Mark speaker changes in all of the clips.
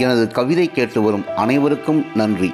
Speaker 1: எனது கவிதை கேட்டு வரும் அனைவருக்கும் நன்றி.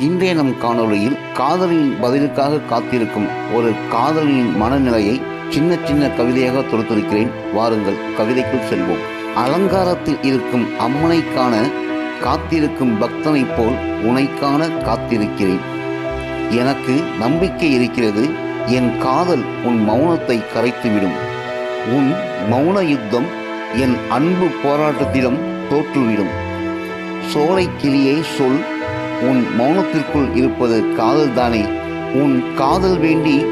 Speaker 1: இன்றைய நம் காணொளியில் காதலியின் பதிலுக்காக காத்திருக்கும் ஒரு காதலியின் மனநிலையை சின்ன சின்ன கவிதையாக தொடுத்திருக்கிறேன் வாருங்கள் கவிதைக்குள் செல்வோம். அலங்காரத்தில் இருக்கும் அம்மனை காண காத்திருக்கும் பக்தனைப் போல் உனைக்கான காத்திருக்கிறேன். எனக்கு நம்பிக்கை இருக்கிறது என் காதல் உன் மௌனத்தை கரைத்துவிடும். உன் மௌன யுத்தம் என் அன்பு போராட்டத்திடம் தோற்றுவிடும். சோலை கிளியை சொல். உன் மௌனத்திற்குள் இருப்பது காதல் தானே. உன் காதல் வேண்டி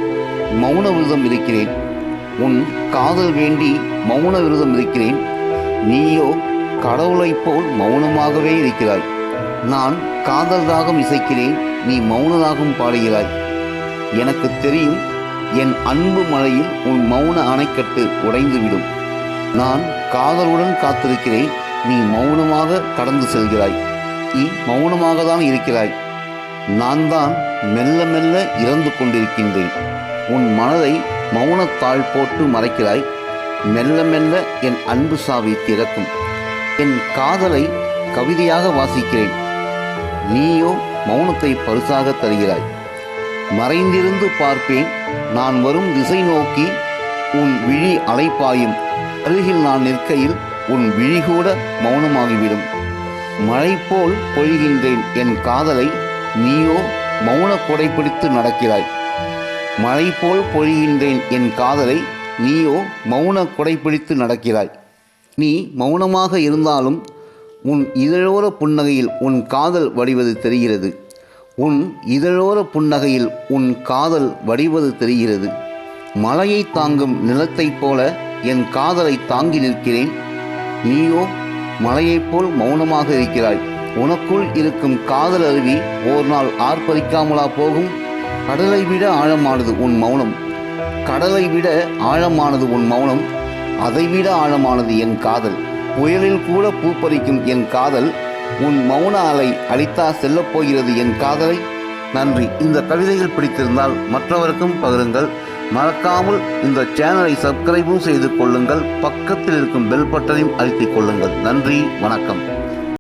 Speaker 1: மௌன விரதம் இருக்கிறேன். உன் காதல் வேண்டி மௌன விரதம் இருக்கிறேன். நீயோ கடவுளைப் போல் மௌனமாகவே இருக்கிறாய். நான் காதல் ராகம் இசைக்கிறேன். நீ மௌனதாகவும் பாடுகிறாய். எனக்கு தெரியும் என் அன்பு மழையில் உன் மௌன அணைக்கட்டு உடைந்துவிடும். நான் காதலுடன் காத்திருக்கிறேன். நீ மௌனமாக கடந்து செல்கிறாய். நீ மௌனமாக தான் இருக்கிறாய். நான் தான் மெல்ல மெல்ல இறந்து கொண்டிருக்கின்றேன். உன் மனதை மௌனத்தாள் போட்டு மறைக்கிறாய். மெல்ல மெல்ல என் அன்பு சாவி திறக்கும். என் காதலை கவிதையாக வாசிக்கிறேன். நீயோ மௌனத்தை பரிசாக தருகிறாய். மறைந்திருந்து பார்ப்பேன். நான் வரும் திசை நோக்கி உன் விழி அலைப்பாயும். அருகில் நான் நிற்கையில் உன் விழி கூட மௌனமாகிவிடும். மழை போல் பொழிகின்றேன் என் காதலை நீயோ மௌன கொடை பிடித்து நடக்கிறாய். மழை போல் பொழிகின்றேன் என் காதலை நீயோ மௌன கொடை பிடித்து நடக்கிறாய். நீ மௌனமாக இருந்தாலும் உன் இதழோர புன்னகையில் உன் காதல் வடிவது தெரிகிறது. உன் இதழோர புன்னகையில் உன் காதல் வடிவது தெரிகிறது. மலையை தாங்கும் நிலத்தைப் போல என் காதலை தாங்கி நிற்கிறேன். நீயோ மலையைப் போல் மௌனமாக இருக்கிறாய். உனக்குள் இருக்கும் காதல் அருவி ஓர் நாள் ஆர்ப்பரிக்காமலா போகும். கடலை விட ஆழமானது உன் மௌனம். கடலை விட ஆழமானது உன் மௌனம். அதைவிட ஆழமானது என் காதல். புயலில் கூட பூப்பறிக்கும் என் காதல். உன் மௌன அலை அளித்தா செல்லப் போகிறது என் காதலை. நன்றி. இந்த கவிதைகள் பிடித்திருந்தால் மற்றவருக்கும் பகிருங்கள். மறக்காமல் இந்த சேனலை சப்ஸ்கிரைபும் செய்து கொள்ளுங்கள். பக்கத்தில் இருக்கும் பெல் பட்டனையும் அழுத்திக் கொள்ளுங்கள். நன்றி வணக்கம்.